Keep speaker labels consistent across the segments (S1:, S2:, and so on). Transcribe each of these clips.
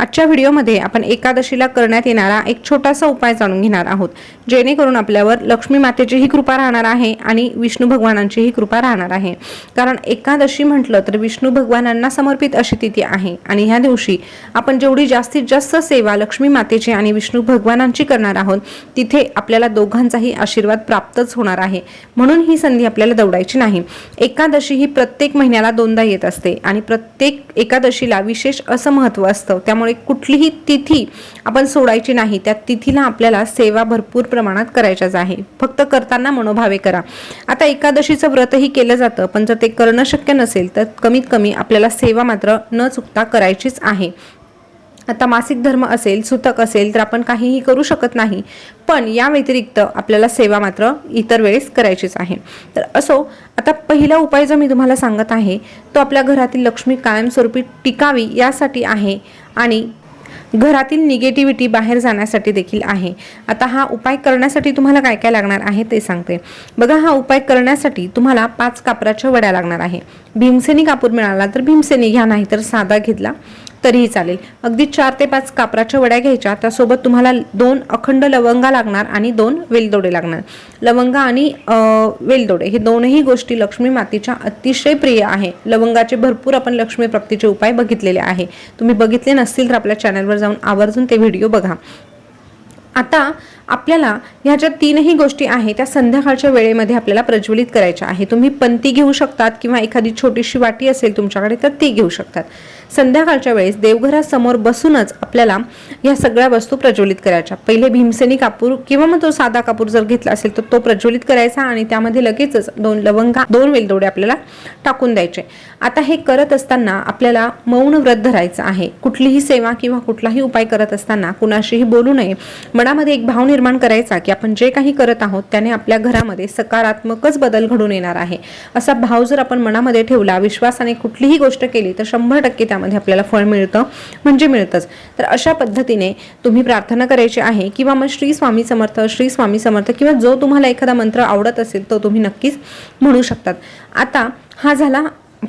S1: आजच्या व्हिडिओमध्ये आपण एकादशीला करण्यात येणारा एक छोटासा उपाय जाणून घेणार आहोत. जेणेकरून आपल्यावर लक्ष्मी मातेचीही कृपा राहणार आहे आणि विष्णू भगवानांचीही कृपा राहणार आहे. कारण एकादशी म्हटलं तर विष्णू भगवानांना समर्पित अशी तिथी आहे आणि ह्या दिवशी आपण जेवढी जास्तीत जास्त सेवा लक्ष्मी मातेची आणि विष्णू भगवानांची करणार आहोत तिथे आपल्याला दोघांचाही आशीर्वाद प्राप्तच होणार आहे. म्हणून ही संधी आपल्याला दौडायची नाही. एकादशी ही प्रत्येक महिन्याला दोनदा येत असते आणि प्रत्येक एकादशीला विशेष असं महत्त्व असतं. त्यामुळे कुठलीही तिथी आपण सोडायची नाही. त्या तिथीला आपल्याला सेवा भरपूर प्रमाणात करायच्याच आहे. फक्त करताना मनोभावे करा. आता एकादशीचं व्रतही केलं जातं पण जर ते करणं शक्य नसेल तर कमीत कमी आपल्याला सेवा मात्र न चुकता करायचीच आहे. आता मासिक धर्म असेल सुतक असेल तर आपण काहीही करू शकत नाही. पण या व्यतिरिक्त आपल्याला सेवा मात्र इतर वेळेस करायचीच आहे. तर असो आता पहिला उपाय जो मी तुम्हाला सांगत आहे तो आपल्या घरातील लक्ष्मी कायमस्वरूपी टिकावी यासाठी आहे आणि घरातील निगेटिव्हिटी बाहेर जाण्यासाठी देखील आहे. आता हा उपाय करण्यासाठी तुम्हाला काय काय लागणार आहे ते सांगते. बघा हा उपाय करण्यासाठी तुम्हाला पाच कापराच्या वड्या लागणार आहे. भीमसेनी कापूर मिळाला तर भीमसेनी घ्या नाही तर साधा घेतला. तरीही चालेल. अगदी चार ते पाच कापराच्या वड्या घ्यायच्या. त्यासोबत तुम्हाला दोन अखंड लवंगा लागणार आणि दोन वेलदोडे लागणार. लवंगा आणि वेलदोडे हे दोनही गोष्टी लक्ष्मी मातीच्या अतिशय प्रिय आहे. लवंगाचे भरपूर आपण लक्ष्मी प्राप्तीचे उपाय बघितलेले आहे. तुम्ही बघितले नसतील तर आपल्या चॅनलवर जाऊन आवर्जून ते व्हिडिओ बघा. आता आपल्याला ह्या ज्या तीनही गोष्टी आहेत त्या संध्याकाळच्या वेळेमध्ये आपल्याला प्रज्वलित करायच्या आहे तुम्ही पंती घेऊ शकतात किंवा एखादी छोटीशी वाटी असेल तुमच्याकडे तर ती घेऊ शकतात. संध्याकाळच्या वेळेस देवघरासमोर बसूनच आपल्याला या सगळ्या वस्तू प्रज्वलित करायच्या. पहिले भीमसेनी कापूर किंवा मग तो साधा कापूर जर घेतला असेल तर तो प्रज्वलित करायचा आणि त्यामध्ये लगेचच दोन लवंगा दोन वेलदोडे आपल्याला टाकून द्यायचे. आता हे करत असताना आपल्याला मौन व्रत धरायचं आहे. कुठलीही सेवा किंवा कुठलाही उपाय करत असताना कुणाशीही बोलू नये. मनामध्ये एक भाव निर्माण करायचा की आपण जे काही करत आहोत त्याने आपल्या घरामध्ये सकारात्मकच बदल घडून येणार आहे. असा भाव जर आपण मनामध्ये ठेवला विश्वासाने कुठलीही गोष्ट केली तर शंभर टक्के त्यामध्ये आपल्याला फळ मिळतं म्हणजे मिळतंच. तर अशा पद्धतीने तुम्ही प्रार्थना करायची आहे किंवा मग श्री स्वामी समर्थ श्री स्वामी समर्थ किंवा जो तुम्हाला एखादा मंत्र आवडत असेल तो तुम्ही नक्कीच म्हणू शकतात. आता हा झाला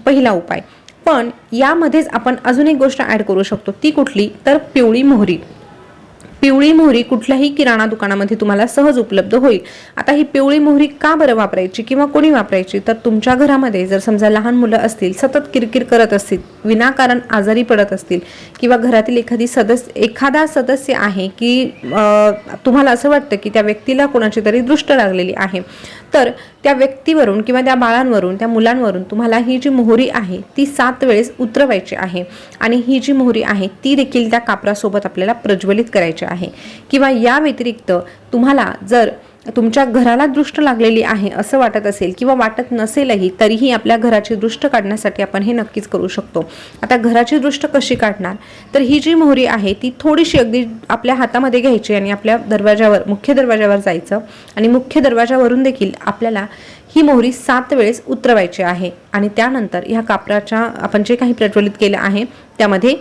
S1: पहिला उपाय. पण यामध्येच आपण अजून एक गोष्ट ॲड करू शकतो ती कुठली? तर पिवळी मोहरी. पिवळी मोहरी कुठल्याही किराणा दुकानामध्ये तुम्हाला सहज उपलब्ध होईल. आता ही पिवळी मोहरी का बरं वापरायची किंवा कोणी वापरायची? तर तुमच्या घरामध्ये जर समजा लहान मुलं असतील सतत किरकिर करत असतील विनाकारण आजारी पडत असतील किंवा घरातील एखादी सदस्य एखादा सदस्य आहे की तुम्हाला असं वाटतं की त्या व्यक्तीला कोणाची तरी दृष्ट लागलेली आहे तर त्या व्यक्तीवरून किंवा त्या बाळांवरून त्या मुलांवरून तुम्हाला ही जी मोहरी आहे ती सात वेळेस उतरवायची आहे. आणि ही जी मोहरी आहे ती देखील त्या कापरासोबत आपल्याला प्रज्वलित करायची आहे. किंवा या व्यतिरिक्त तुम्हाला जर तुमच्या घराला दृष्ट लागलेली आहे असं वाटत असेल किंवा वाटत नसेलही तरीही आपल्या घराची दृष्ट काढण्यासाठी आपण हे नक्कीच करू शकतो. आता घराची दृष्ट कशी काढणार? तर ही जी मोहरी आहे ती थोडीशी अगदी आपल्या हातामध्ये घ्यायची आणि आपल्या दरवाजावर मुख्य दरवाजावर जायचं. आणि मुख्य दरवाजावरून देखील आपल्याला ही मोहरी सात वेळेस उतरवायची आहे. आणि त्यानंतर ह्या कापराच्या आपण जे काही प्रज्वलित केलं आहे त्यामध्ये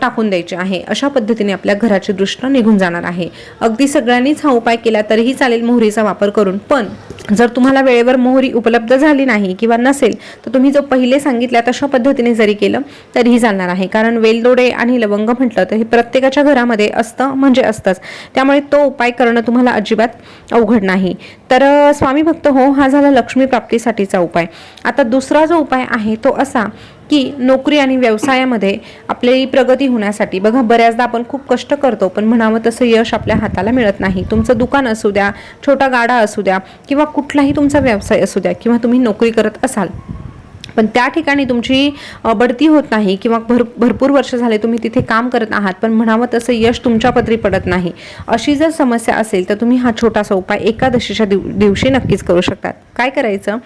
S1: टाकून द्यायचे आहे. अशा पद्धतीने आपल्या घराची दृष्ट निघून जाणार आहे. अगदी सगळ्यांनीच हा उपाय केला तरीही चालेल मोहरीचा वापर करून. पण जर तुम्हाला वेळेवर मोहरी उपलब्ध झाली नाही किंवा नसेल तर तुम्ही जो पहिले सांगितल्या तशा पद्धतीने जरी केलं तरीही चालणार आहे. कारण वेलदोडे आणि लवंग म्हटलं तर हे प्रत्येकाच्या घरामध्ये असतं म्हणजे असतंच. त्यामुळे तो उपाय करणं तुम्हाला अजिबात अवघड नाही. तर स्वामी भक्त हो हा झाला लक्ष्मी प्राप्तीसाठीचा उपाय. आता दुसरा जो उपाय आहे तो असा की नोकरी आणि व्यवसायामध्ये आपली प्रगती होण्यासाठी बघा बऱ्याचदा आपण खूप कष्ट करतो पण म्हणावं तसं यश आपल्या हाताला मिळत नाही. तुमचं दुकान असू द्या छोटा गाडा असू द्या किंवा कुठलाही तुमचा व्यवसाय असू द्या किंवा तुम्ही नोकरी करत असाल पण त्या ठिकाणी तुमची बढती होत नाही किंवा भर भरपूर वर्ष झाले तुम्ही तिथे काम करत आहात पण म्हणावं तसं यश तुमच्या पदरी पडत नाही. अशी जर समस्या असेल तर तुम्ही हा छोटासा उपाय एकादशीच्या दिव दिवशी नक्कीच करू शकतात. काय करायचं?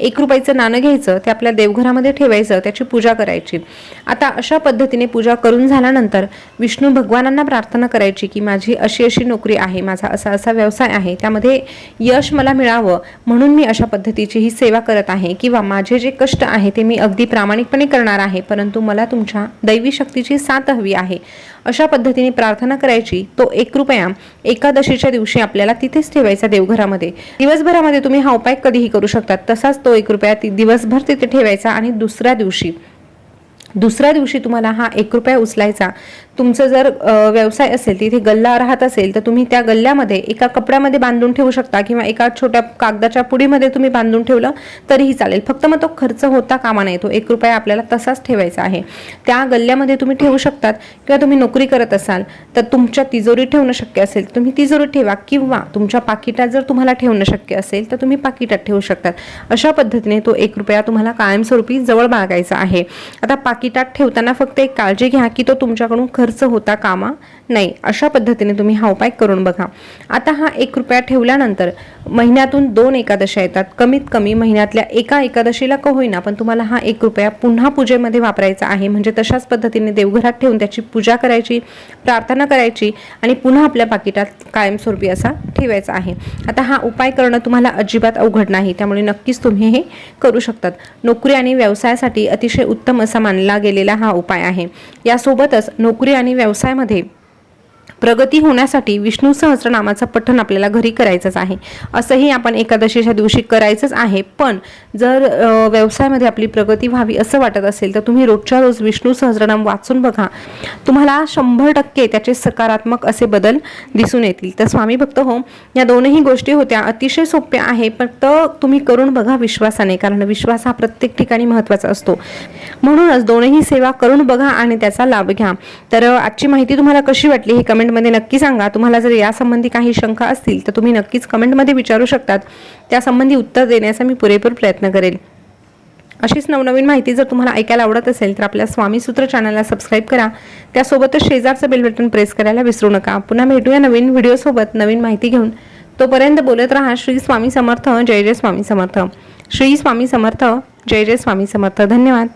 S1: एक रुपयाचं नाणं घ्यायचं ते आपल्या देवघरामध्ये ठेवायचं त्याची पूजा करायची. आता अशा पद्धतीने पूजा करून झाल्यानंतर विष्णू भगवानांना प्रार्थना करायची की माझी अशी अशी नोकरी आहे माझा असा असा व्यवसाय आहे त्यामध्ये यश मला मिळावं म्हणून मी अशा पद्धतीची ही सेवा करत आहे. किंवा माझे जे कष्ट आहे ते मी अगदी प्रामाणिकपणे करणार आहे परंतु मला तुमच्या दैवी शक्तीची साथ हवी आहे. अशा पद्धतीने प्रार्थना करायची तो एक रुपया एकादशीच्या दिवशी आपल्याला तिथेच ठेवायचा देवघरामध्ये. दिवसभरामध्ये तुम्ही हा उपाय कधीही करू शकतात तसाच तो एक रुपया दिवसभर तिथे ठेवायचा आणि दुसऱ्या दिवशी दुसऱ्या दिवशी तुम्हाला हा एक रुपया उचलायचा. तुमचं जर व्यवसाय असेल तिथे गल्ला राहत असेल तर तुम्ही त्या गल्ल्यामध्ये एका कपड्यामध्ये बांधून ठेवू शकता किंवा एका छोट्या कागदाच्या पुडीमध्ये तुम्ही बांधून ठेवलं तरीही चालेल. फक्त मग तो खर्च होता कामा नये. तो एक रुपया आपल्याला तसाच ठेवायचा आहे. त्या गल्ल्यामध्ये तुम्ही ठेवू शकतात किंवा तुम्ही नोकरी करत असाल तर तुमच्या तिजोरीत ठेवणं शक्य असेल. तुम्ही तिजोरीत ठेवा किंवा तुमच्या पाकिटात जर तुम्हाला ठेवणं शक्य असेल तर तुम्ही पाकिटात ठेवू शकतात. अशा पद्धतीने तो एक रुपया तुम्हाला कायमस्वरूपी जवळ बाळगायचा आहे. आता पाकिटात ठेवताना फक्त एक काळजी घ्या की तो तुमच्याकडून खर्च होता कामा नाही. अशा पद्धतीने तुम्ही हा उपाय करून बघा. आता हा एक रुपया ठेवल्यानंतर महिन्यातून दोन एकादशा येतात. कमीत कमी महिन्यातल्या एका एकादशीला का होईना पण तुम्हाला हा एक रुपया पुन्हा पूजेमध्ये वापरायचा आहे. म्हणजे तशाच पद्धतीने देवघरात ठेवून त्याची पूजा करायची प्रार्थना करायची आणि पुन्हा आपल्या पाकिटात कायमस्वरूपी असा ठेवायचा आहे. आता हा उपाय करणं तुम्हाला अजिबात अवघड नाही. त्यामुळे नक्कीच तुम्ही हे करू शकतात. नोकरी आणि व्यवसायासाठी अतिशय उत्तम असा मानला गेलेला हा उपाय आहे. यासोबतच नोकरी आणि व्यवसायामध्ये प्रगती होण्यासाठी विष्णू सहस्रनामाचं पठण आपल्याला घरी करायचंच आहे. असंही आपण एकादशीच्या दिवशी करायचंच आहे. पण जर व्यवसायामध्ये आपली प्रगती व्हावी असं वाटत असेल तर तुम्ही रोजच्या रोज विष्णू सहस्रनाम वाचून बघा. तुम्हाला शंभर टक्के त्याचे सकारात्मक असे बदल दिसून येतील. तर स्वामी भक्त हो या दोनही गोष्टी होत्या अतिशय सोप्या आहे फक्त तुम्ही करून बघा विश्वासाने कारण विश्वास हा प्रत्येक ठिकाणी महत्त्वाचा असतो. म्हणूनच दोनही सेवा करून बघा आणि त्याचा लाभ घ्या. तर आजची माहिती तुम्हाला कशी वाटली हे कमेंटमध्ये नक्की सांगा. तुम्हाला जर यासंबंधी काही शंका असतील तर तुम्ही नक्कीच कमेंटमध्ये विचारू शकतात. त्यासंबंधी उत्तर देण्याचा मी पुरेपूर प्रयत्न करेल अशीच नवनवीन माहिती जर तुम्हाला ऐकायला आवडत असेल तर आपल्या स्वामीसूत्र चॅनलला सबस्क्राईब करा. त्यासोबतच शेजारचं बेल बटन प्रेस करायला विसरू नका. पुन्हा भेटूया नवीन व्हिडिओसोबत नवीन माहिती घेऊन. तोपर्यंत बोलत राहा श्री स्वामी समर्थ जय जय स्वामी समर्थ. श्री स्वामी समर्थ जय जय स्वामी समर्थ. धन्यवाद.